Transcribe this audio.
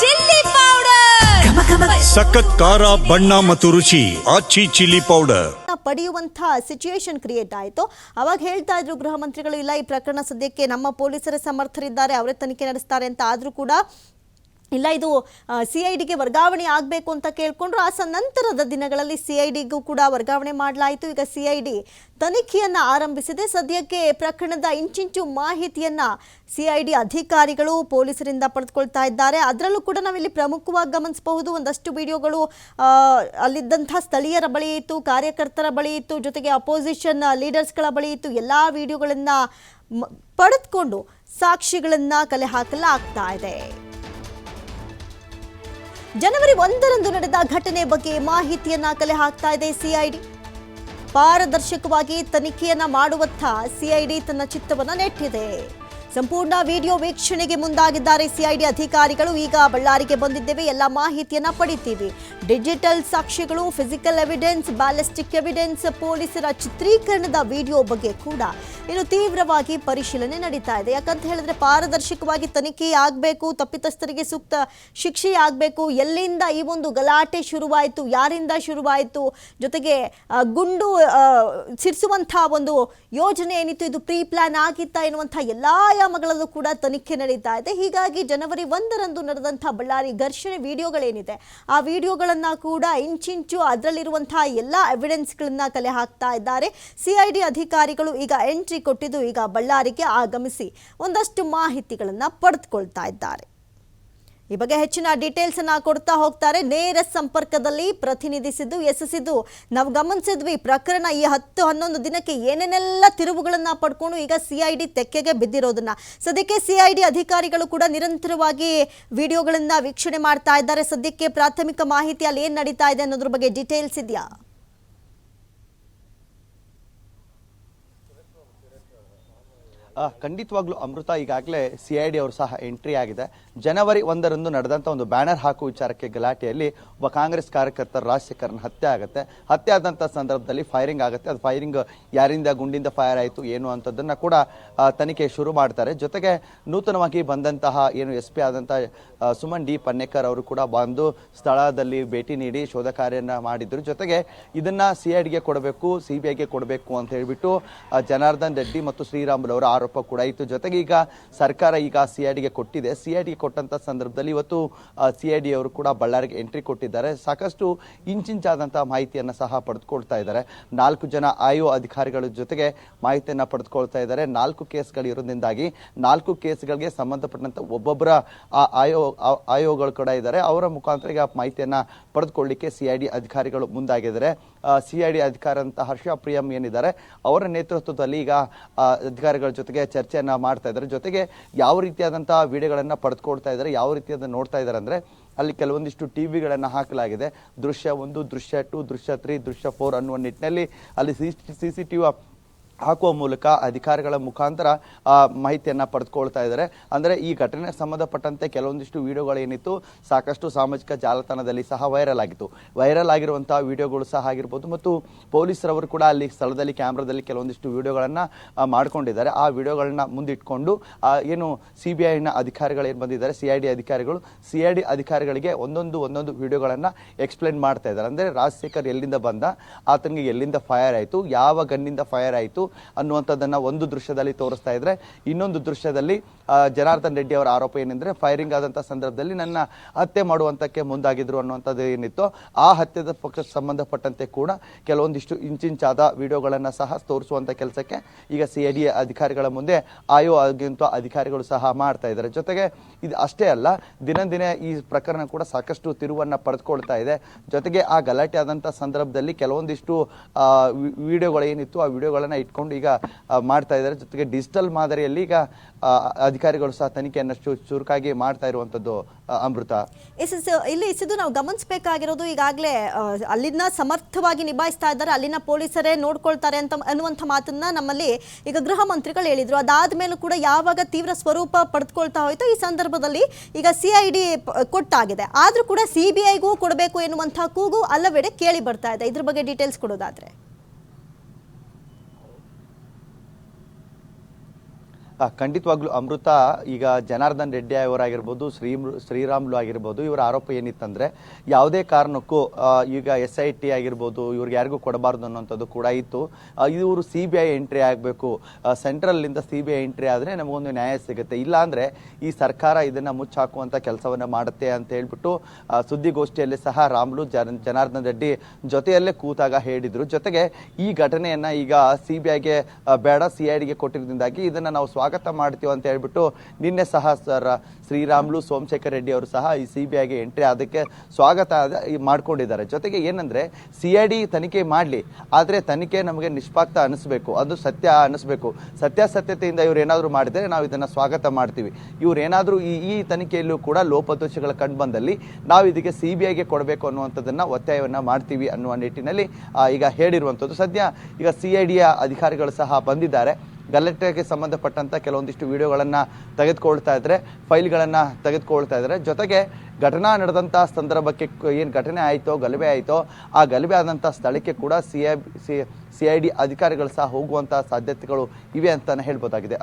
Chilli powder. ಸಖತ್ ಖಾರ ಬಣ್ಣ ಮತ್ತು ರುಚಿ ಆಚಿ ಚಿಲ್ಲಿ ಪೌಡರ್. ಪಡೆಯುವಂಥ ಸಿಚುಯೇಷನ್ ಕ್ರಿಯೇಟ್ ಆಯಿತು. ಅವಾಗ ಹೇಳ್ತಾ ಇದ್ರು ಗೃಹ ಮಂತ್ರಿಗಳು ಇಲ್ಲ ಈ ಪ್ರಕರಣ ಸದ್ಯಕ್ಕೆ ನಮ್ಮ ಪೊಲೀಸರೇ ಸಮರ್ಥರಿದ್ದಾರೆ ಅವರೇ ತನಿಖೆ ನಡೆಸ್ತಾರೆ ಅಂತ. ಆದರೂ ಕೂಡ ಇಲ್ಲ, ಇದು ಸಿ ಐ ಡಿಗೆ ವರ್ಗಾವಣೆ ಆಗಬೇಕು ಅಂತ ಕೇಳಿಕೊಂಡ್ರು. ಆ ನಂತರದ ದಿನಗಳಲ್ಲಿ ಸಿ ಐ ಡಿಗೂ ಕೂಡ ವರ್ಗಾವಣೆ ಮಾಡಲಾಯಿತು. ಈಗ ಸಿ ಐ ಡಿ ತನಿಖೆಯನ್ನು ಆರಂಭಿಸಿದೆ. ಸದ್ಯಕ್ಕೆ ಪ್ರಕರಣದ ಇಂಚಿಂಚು ಮಾಹಿತಿಯನ್ನು ಸಿ ಐ ಡಿ ಅಧಿಕಾರಿಗಳು ಪೊಲೀಸರಿಂದ ಪಡೆದುಕೊಳ್ತಾ ಇದ್ದಾರೆ. ಅದರಲ್ಲೂ ಕೂಡ ನಾವಿಲ್ಲಿ ಪ್ರಮುಖವಾಗಿ ಗಮನಿಸಬಹುದು. ಒಂದಷ್ಟು ವಿಡಿಯೋಗಳು ಅಲ್ಲಿದ್ದಂಥ ಸ್ಥಳೀಯರ ಬಳಿ ಇತ್ತು, ಕಾರ್ಯಕರ್ತರ ಬಳಿ ಇತ್ತು, ಜೊತೆಗೆ ಅಪೋಸಿಷನ್ ಲೀಡರ್ಸ್ಗಳ ಬಳಿ ಇತ್ತು. ಎಲ್ಲ ವಿಡಿಯೋಗಳನ್ನು ಪಡೆದುಕೊಂಡು ಸಾಕ್ಷಿಗಳನ್ನು ಕಲೆ ಹಾಕಲಾಗ್ತಾ ಇದೆ. ಜನವರಿ ಒಂದರಂದು ನಡೆದ ಘಟನೆ ಬಗ್ಗೆ ಮಾಹಿತಿಯನ್ನ ಕಲೆ ಹಾಕ್ತಾ ಇದೆ ಸಿಐಡಿ. ಪಾರದರ್ಶಕವಾಗಿ ತನಿಖೆಯನ್ನ ಮಾಡುವತ್ತ ಸಿಐಡಿ ತನ್ನ ಚಿತ್ತವನ್ನ ನೆಟ್ಟಿದೆ. ಸಂಪೂರ್ಣ ವಿಡಿಯೋ ವೀಕ್ಷಣೆಗೆ ಮುಂದಾಗಿದ್ದಾರೆ ಸಿಐಡಿ ಅಧಿಕಾರಿಗಳು. ಈಗ ಬಳ್ಳಾರಿಗೆ ಬಂದಿದ್ದೇವೆ. ಎಲ್ಲ ಮಾಹಿತಿಯನ್ನ ಪಡಿತೀವಿ. ಡಿಜಿಟಲ್ ಸಾಕ್ಷ್ಯಗಳು ಫಿಸಿಕಲ್ ಎವಿಡೆನ್ಸ್, ಬ್ಯಾಲಿಸ್ಟಿಕ್ ಎವಿಡೆನ್ಸ್, ಪೊಲೀಸರ ಚಿತ್ರೀಕರಣದ ವಿಡಿಯೋ ಬಗ್ಗೆ ಕೂಡ ಇನ್ನು ತೀವ್ರವಾಗಿ ಪರಿಶೀಲನೆ ನಡೀತಾ ಇದೆ. ಯಾಕಂತ ಹೇಳಿದ್ರೆ ಪಾರದರ್ಶಕವಾಗಿ ತನಿಖೆ ಆಗಬೇಕು, ತಪ್ಪಿತಸ್ಥರಿಗೆ ಸೂಕ್ತ ಶಿಕ್ಷೆ ಆಗಬೇಕು. ಎಲ್ಲಿಂದ ಈ ಒಂದು ಗಲಾಟೆ ಶುರುವಾಯಿತು, ಯಾರಿಂದ ಶುರುವಾಯಿತು, ಜೊತೆಗೆ ಗುಂಡು ಸಿರಿಸುವಂತಹ ಒಂದು ಯೋಜನೆ ಏನಿತ್ತು, ಇದು ಪ್ರೀ ಪ್ಲಾನ್ ಆಗಿತ್ತಾ ಎನ್ನುವಂಥ ಎಲ್ಲ ಆಯಾಮಗಳಲ್ಲೂ ಕೂಡ ತನಿಖೆ ನಡೀತಾ ಇದೆ. ಹೀಗಾಗಿ ಜನವರಿ ಒಂದರಂದು ನಡೆದಂತಹ ಬಳ್ಳಾರಿ ಘರ್ಷಣೆ ವಿಡಿಯೋಗಳೇನಿದೆ, ಆ ವಿಡಿಯೋಗಳನ್ನ ಕೂಡ ಇಂಚಿಂಚು ಅದರಲ್ಲಿರುವಂತಹ ಎಲ್ಲ ಎವಿಡೆನ್ಸ್ಗಳನ್ನ ಕಲೆ ಹಾಕ್ತಾ ಇದ್ದಾರೆ. ಸಿಐಡಿ ಅಧಿಕಾರಿಗಳು ಈಗ ಎಂಟ್ರಿ ಕೊಟ್ಟಿದ್ದು ಈಗ ಬಳ್ಳಾರಿಗೆ ಆಗಮಿಸಿ ಒಂದಷ್ಟು ಮಾಹಿತಿಗಳನ್ನ ಪಡೆದುಕೊಳ್ತಾ ಇದ್ದಾರೆ. ಈ ಬಗ್ಗೆ ಹೆಚ್ಚಿನ ಡೀಟೇಲ್ಸ್ ಅನ್ನ ಕೊಡ್ತಾ ಹೋಗ್ತಾರೆ. ನೇರ ಸಂಪರ್ಕದಲ್ಲಿ ಪ್ರತಿನಿಧಿಸಿದ್ದು ಎಸಿಸಿದ್ದು ನಾವು ಗಮನಿಸಿದ್ವಿ, ಪ್ರಕರಣ ಈ ಹತ್ತು ಹನ್ನೊಂದು ದಿನಕ್ಕೆ ಏನೇನೆಲ್ಲ ತಿರುವುಗಳನ್ನ ಪಡ್ಕೊಂಡು ಈಗ ಸಿಐಡಿ ತೆಕ್ಕೆಗೆ ಬಿದ್ದಿರೋದನ್ನ. ಸದ್ಯಕ್ಕೆ ಸಿಐಡಿ ಅಧಿಕಾರಿಗಳು ಕೂಡ ನಿರಂತರವಾಗಿ ವಿಡಿಯೋಗಳನ್ನ ವೀಕ್ಷಣೆ ಮಾಡ್ತಾ ಇದ್ದಾರೆ. ಸದ್ಯಕ್ಕೆ ಪ್ರಾಥಮಿಕ ಮಾಹಿತಿ ಅಲ್ಲಿ ಏನ್ ನಡೀತಾ ಇದೆ ಅನ್ನೋದ್ರ ಬಗ್ಗೆ ಡೀಟೇಲ್ಸ್ ಇದೆಯಾ? ಖಂಡಿತವಾಗ್ಲೂ ಅಮೃತ ಈಗಾಗಲೇ ಸಿ ಐ ಡಿ ಅವರು ಸಹ ಎಂಟ್ರಿ ಆಗಿದೆ. ಜನವರಿ ಒಂದರಂದು ನಡೆದಂಥ ಒಂದು ಬ್ಯಾನರ್ ಹಾಕುವ ವಿಚಾರಕ್ಕೆ ಗಲಾಟೆಯಲ್ಲಿ ಒಬ್ಬ ಕಾಂಗ್ರೆಸ್ ಕಾರ್ಯಕರ್ತರ ರಾಜಶೇಖರನ್ ಹತ್ಯೆ ಆಗುತ್ತೆ. ಹತ್ಯೆ ಆದಂಥ ಸಂದರ್ಭದಲ್ಲಿ ಫೈರಿಂಗ್ ಆಗುತ್ತೆ. ಅದು ಫೈರಿಂಗ್ ಯಾರಿಂದ ಗುಂಡಿಂದ ಫೈರ್ ಆಯಿತು, ಏನು ಅಂಥದ್ದನ್ನು ಕೂಡ ತನಿಖೆ ಶುರು ಮಾಡ್ತಾರೆ. ಜೊತೆಗೆ ನೂತನವಾಗಿ ಬಂದಂತಹ ಏನು ಎಸ್ ಪಿ ಆದಂಥ ಸುಮನ್ ಡಿ ಪನ್ನೇಕರ್ ಅವರು ಕೂಡ ಬಂದು ಸ್ಥಳದಲ್ಲಿ ಭೇಟಿ ನೀಡಿ ಶೋಧ ಕಾರ್ಯನ ಮಾಡಿದ್ರು. ಜೊತೆಗೆ ಇದನ್ನ ಸಿ ಐ ಡಿಗೆ ಕೊಡಬೇಕು ಸಿ ಬಿ ಐಗೆ ಕೊಡಬೇಕು ಅಂತ ಹೇಳಿಬಿಟ್ಟು ಜನಾರ್ದನ್ ರೆಡ್ಡಿ ಮತ್ತು ಶ್ರೀರಾಮುಲು ಅವರ ಆರೋಪ ಕೂಡ ಇತ್ತು. ಜೊತೆಗೆ ಈಗ ಸರ್ಕಾರ ಈಗ ಸಿ ಐ ಡಿಗೆ ಕೊಟ್ಟಿದೆ. ಸಿ ಐ ಡಿಗೆ ಕೊಟ್ಟಂತ ಸಂದರ್ಭದಲ್ಲಿ ಇವತ್ತು ಸಿ ಐ ಡಿ ಅವರು ಕೂಡ ಬಳ್ಳಾರಿಗೆ ಎಂಟ್ರಿ ಕೊಟ್ಟಿದ್ದಾರೆ. ಸಾಕಷ್ಟು ಇಂಚಿಂಚಾದಂತಹ ಮಾಹಿತಿಯನ್ನು ಸಹ ಪಡೆದುಕೊಳ್ತಾ ಇದ್ದಾರೆ. ನಾಲ್ಕು ಜನ ಆಯೋ ಅಧಿಕಾರಿಗಳ ಜೊತೆಗೆ ಮಾಹಿತಿಯನ್ನು ಪಡೆದುಕೊಳ್ತಾ ಇದ್ದಾರೆ. ನಾಲ್ಕು ಕೇಸ್ಗಳು ಇರೋದ್ರಿಂದಾಗಿ ನಾಲ್ಕು ಕೇಸ್ಗಳಿಗೆ ಸಂಬಂಧಪಟ್ಟಂತ ಒಬ್ಬೊಬ್ಬರ ಆಯೋ ಆಯೋಗಗಳು ಕೂಡ ಇದ್ದಾರೆ. ಅವರ ಮುಖಾಂತರ ಈಗ ಮಾಹಿತಿಯನ್ನು ಪಡೆದುಕೊಳ್ಳಿಕ್ಕೆ ಸಿ ಐ ಡಿ ಅಧಿಕಾರಿಗಳು ಮುಂದಾಗಿದ್ದಾರೆ. ಸಿ ಐ ಡಿ ಅಧಿಕಾರಿ ಅಂತ ಹರ್ಷ ಪ್ರಿಯಂ ಏನಿದ್ದಾರೆ, ಅವರ ನೇತೃತ್ವದಲ್ಲಿ ಈಗ ಅಧಿಕಾರಿಗಳ ಅಧಿಕಾರಿಗಳ ಜೊತೆಗೆ ಚರ್ಚೆಯನ್ನು ಮಾಡ್ತಾ ಇದ್ದಾರೆ. ಜೊತೆಗೆ ಯಾವ ರೀತಿಯಾದಂಥ ವಿಡಿಯೋಗಳನ್ನು ಪಡೆದುಕೊಳ್ತಾ ಇದ್ದಾರೆ, ಯಾವ ರೀತಿಯಾದ ನೋಡ್ತಾ ಇದ್ದಾರೆ ಅಂದರೆ ಅಲ್ಲಿ ಕೆಲವೊಂದಿಷ್ಟು ಟಿ ವಿಗಳನ್ನು ಹಾಕಲಾಗಿದೆ. ದೃಶ್ಯ ಒಂದು, ದೃಶ್ಯ ಟು, ದೃಶ್ಯ ತ್ರೀ, ದೃಶ್ಯ ಫೋರ್ ಅನ್ನುವ ನಿಟ್ಟಿನಲ್ಲಿ ಅಲ್ಲಿ ಸಿ ಸಿ ಟಿವಿ ಹಾಕುವ ಮೂಲಕ ಅಧಿಕಾರಿಗಳ ಮುಖಾಂತರ ಮಾಹಿತಿಯನ್ನು ಪಡೆದುಕೊಳ್ತಾ ಇದ್ದಾರೆ. ಅಂದರೆ ಈ ಘಟನೆ ಸಂಬಂಧಪಟ್ಟಂತೆ ಕೆಲವೊಂದಿಷ್ಟು ವಿಡಿಯೋಗಳೇನಿತ್ತು, ಸಾಕಷ್ಟು ಸಾಮಾಜಿಕ ಜಾಲತಾಣದಲ್ಲಿ ಸಹ ವೈರಲ್ ಆಗಿತ್ತು. ವೈರಲ್ ಆಗಿರುವಂತಹ ವಿಡಿಯೋಗಳು ಸಹ ಆಗಿರ್ಬೋದು ಮತ್ತು ಪೊಲೀಸರವರು ಕೂಡ ಅಲ್ಲಿ ಸ್ಥಳದಲ್ಲಿ, ಕ್ಯಾಮ್ರಾದಲ್ಲಿ ಕೆಲವೊಂದಿಷ್ಟು ವಿಡಿಯೋಗಳನ್ನು ಮಾಡಿಕೊಂಡಿದ್ದಾರೆ. ಆ ವಿಡಿಯೋಗಳನ್ನ ಮುಂದಿಟ್ಕೊಂಡು ಏನು ಸಿ ಬಿ ಐನ ಅಧಿಕಾರಿಗಳು ಏನು ಬಂದಿದ್ದಾರೆ ಸಿ ಐ ಡಿ ಅಧಿಕಾರಿಗಳು ಸಿ ಐ ಡಿ ಅಧಿಕಾರಿಗಳಿಗೆ ಒಂದೊಂದು ಒಂದೊಂದು ವಿಡಿಯೋಗಳನ್ನು ಎಕ್ಸ್ಪ್ಲೇನ್ ಮಾಡ್ತಾ ಇದ್ದಾರೆ. ಅಂದರೆ ರಾಜಶೇಖರ್ ಎಲ್ಲಿಂದ ಬಂದ, ಆತನಿಗೆ ಎಲ್ಲಿಂದ ಫೈರ್ ಆಯಿತು, ಯಾವ ಗನ್ನಿಂದ ಫೈರ್ ಆಯಿತು ಅನ್ನುವಂಥದ್ದನ್ನ ಒಂದು ದೃಶ್ಯದಲ್ಲಿ ತೋರಿಸ್ತಾ ಇದ್ರೆ, ಇನ್ನೊಂದು ದೃಶ್ಯದಲ್ಲಿ ಜನಾರ್ದನ್ ರೆಡ್ಡಿ ಅವರ ಆರೋಪ ಏನೆಂದರೆ ಫೈರಿಂಗ್ ಆದಂಥ ಸಂದರ್ಭದಲ್ಲಿ ನನ್ನ ಹತ್ಯೆ ಮಾಡುವಂತಕ್ಕೆ ಮುಂದಾಗಿದ್ರು ಅನ್ನುವಂಥದ್ದು ಏನಿತ್ತು, ಆ ಹತ್ಯೆದ ಪಕ್ಷಕ್ಕೆ ಸಂಬಂಧಪಟ್ಟಂತೆ ಕೂಡ ಕೆಲವೊಂದಿಷ್ಟು ಇಂಚಿಂಚಾದ ವಿಡಿಯೋಗಳನ್ನು ಸಹ ತೋರಿಸುವಂಥ ಕೆಲಸಕ್ಕೆ ಈಗ ಸಿ ಐ ಅಧಿಕಾರಿಗಳ ಮುಂದೆ, ಆಯೋ ಆಗಿಂತ ಅಧಿಕಾರಿಗಳು ಸಹ ಮಾಡ್ತಾ ಇದ್ದಾರೆ. ಜೊತೆಗೆ ಇದು ಅಷ್ಟೇ ಅಲ್ಲ ದಿನ ದಿನ ಈ ಪ್ರಕರಣ ಕೂಡ ಸಾಕಷ್ಟು ತಿರುವನ್ನು ಪಡೆದುಕೊಳ್ತಾ ಇದೆ. ಜೊತೆಗೆ ಆ ಗಲಾಟೆ ಆದಂಥ ಸಂದರ್ಭದಲ್ಲಿ ಕೆಲವೊಂದಿಷ್ಟು ವಿಡಿಯೋಗಳು ಏನಿತ್ತು ಆ ವಿಡಿಯೋಗಳನ್ನು ಇಟ್ಕೊಂಡು ಈಗ ಆ, ಮಾಡ್ತಾ ಇದ್ದಾರೆ. ಜೊತೆಗೆ ಡಿಜಿಟಲ್ ಮಾದರಿಯಲ್ಲಿ ಈಗ ಅಧಿಕಾರಿಗಳು ಸಹ ತನಿಖೆಯನ್ನು ಚುರುಕಾಗಿ ಮಾಡ್ತಾ ಇರುವಂತದ್ದು ಅಮೃತ. ಇಲ್ಲಿ ಸಿದ್ದು ನಾವು ಗಮನಿಸಬೇಕಾಗಿರೋದು ಈಗಾಗಲೇ ಅಲ್ಲಿನ ಸಮರ್ಥವಾಗಿ ನಿಭಾಯಿಸ್ತಾ ಇದ್ದಾರೆ. ಅಲ್ಲಿನ ಪೊಲೀಸರೇ ನೋಡ್ಕೊಳ್ತಾರೆ ಅಂತ ಅನ್ನುವಂಥ ಮಾತನ್ನ ನಮ್ಮಲ್ಲಿ ಈಗ ಗೃಹ ಮಂತ್ರಿಗಳು ಹೇಳಿದ್ರು. ಅದಾದ ಮೇಲೂ ಕೂಡ ಯಾವಾಗ ತೀವ್ರ ಸ್ವರೂಪ ಪಡೆದುಕೊಳ್ತಾ ಹೋಯ್ತು ಈ ಸಂದರ್ಭದಲ್ಲಿ ಈಗ ಸಿ ಐ ಡಿ ಕೊಟ್ಟಾಗಿದೆ. ಆದರೂ ಕೂಡ ಸಿ ಬಿ ಐಗೂ ಕೊಡಬೇಕು ಎನ್ನುವಂಥ ಕೂಗು ಅಲ್ಲವೆಡೆ ಕೇಳಿ ಬರ್ತಾ ಇದೆ. ಇದ್ರ ಬಗ್ಗೆ ಡೀಟೇಲ್ಸ್ ಕೊಡೋದಾದ್ರೆ. ಖಂಡಿತವಾಗ್ಲೂ ಅಮೃತ ಈಗ ಜನಾರ್ದನ್ ರೆಡ್ಡಿ ಅವರಾಗಿರ್ಬೋದು ಶ್ರೀ ಶ್ರೀರಾಮ್ಲು ಆಗಿರ್ಬೋದು, ಇವರ ಆರೋಪ ಏನಿತ್ತಂದ್ರೆ ಯಾವುದೇ ಕಾರಣಕ್ಕೂ ಈಗ ಎಸ್ ಐ ಟಿ ಆಗಿರ್ಬೋದು, ಇವ್ರಿಗೆ ಯಾರಿಗೂ ಕೊಡಬಾರ್ದು ಅನ್ನೋಂಥದ್ದು ಕೂಡ ಇತ್ತು. ಇವರು ಸಿ ಬಿ ಐ ಎಂಟ್ರಿ ಆಗಬೇಕು. ಸೆಂಟ್ರಲ್ನಿಂದ ಸಿ ಬಿ ಐ ಎಂಟ್ರಿ ಆದರೆ ನಮಗೊಂದು ನ್ಯಾಯ ಸಿಗುತ್ತೆ. ಇಲ್ಲಾಂದರೆ ಈ ಸರ್ಕಾರ ಇದನ್ನು ಮುಚ್ಚಾಕುವಂಥ ಕೆಲಸವನ್ನು ಮಾಡುತ್ತೆ ಅಂತ ಹೇಳ್ಬಿಟ್ಟು ಸುದ್ದಿಗೋಷ್ಠಿಯಲ್ಲಿ ಸಹ ರಾಮ್ಲು, ಜನ, ಜನಾರ್ದನ್ ರೆಡ್ಡಿ ಜೊತೆಯಲ್ಲೇ ಕೂತಾಗ ಹೇಳಿದರು. ಜೊತೆಗೆ ಈ ಘಟನೆಯನ್ನು ಈಗ ಸಿ ಬಿ ಐಗೆ ಬೇಡ, ಸಿ ಐ ಡಿಗೆ ಕೊಟ್ಟಿರೋದ್ರಿಂದಾಗಿ ಇದನ್ನು ನಾವು ಸ್ವಾಗತ ಮಾಡ್ತೀವಿ ಅಂತ ಹೇಳ್ಬಿಟ್ಟು ನಿನ್ನೆ ಸಹ ಸರ್, ಶ್ರೀರಾಮ್ಲು ಸೋಮಶೇಖರ್ ರೆಡ್ಡಿ ಅವರು ಸಹ ಈ ಸಿ ಬಿ ಐಗೆ ಎಂಟ್ರಿ ಅದಕ್ಕೆ ಸ್ವಾಗತ ಮಾಡ್ಕೊಂಡಿದ್ದಾರೆ. ಜೊತೆಗೆ ಏನಂದ್ರೆ ಸಿ ಐ ಡಿ ತನಿಖೆ ಮಾಡಲಿ, ಆದರೆ ತನಿಖೆ ನಮಗೆ ನಿಷ್ಪಾಕ್ತ ಅನಿಸ್ಬೇಕು. ಅದು ಸತ್ಯ ಅನಿಸ್ಬೇಕು. ಸತ್ಯಾಸತ್ಯತೆಯಿಂದ ಇವ್ರು ಏನಾದರೂ ಮಾಡಿದರೆ ನಾವು ಇದನ್ನ ಸ್ವಾಗತ ಮಾಡ್ತೀವಿ. ಇವರೇನಾದರೂ ಈ ಈ ತನಿಖೆಯಲ್ಲೂ ಕೂಡ ಲೋಪದೋಷಗಳ ಕಂಡು ಬಂದಲ್ಲಿ ನಾವು ಇದಕ್ಕೆ ಸಿ ಬಿ ಐಗೆ ಕೊಡಬೇಕು ಅನ್ನುವಂಥದ್ದನ್ನು ಒತ್ತಾಯವನ್ನ ಮಾಡ್ತೀವಿ ಅನ್ನುವ ನಿಟ್ಟಿನಲ್ಲಿ ಈಗ ಹೇಳಿರುವಂಥದ್ದು. ಸದ್ಯ ಈಗ ಸಿ ಐ ಡಿಯ ಅಧಿಕಾರಿಗಳು ಸಹ ಬಂದಿದ್ದಾರೆ. ಗಲಾಟೆಗೆ ಸಂಬಂಧಪಟ್ಟಂಥ ಕೆಲವೊಂದಿಷ್ಟು ವಿಡಿಯೋಗಳನ್ನು ತೆಗೆದುಕೊಳ್ತಾ ಇದ್ದರೆ ಫೈಲ್ಗಳನ್ನು ತೆಗೆದುಕೊಳ್ತಾ ಇದ್ದಾರೆ ಜೊತೆಗೆ ಘಟನಾ ನಡೆದಂಥ ಸಂದರ್ಭಕ್ಕೆ ಏನು ಘಟನೆ ಆಯಿತೋ, ಗಲಭೆ ಆಯಿತೋ, ಆ ಗಲಭೆ ಆದಂಥ ಸ್ಥಳಕ್ಕೆ ಕೂಡ C I C I D ಅಧಿಕಾರಿಗಳು ಸಹ ಹೋಗುವಂಥ ಸಾಧ್ಯತೆಗಳು ಇವೆ ಅಂತಲೇ ಹೇಳ್ಬೋದಾಗಿದೆ.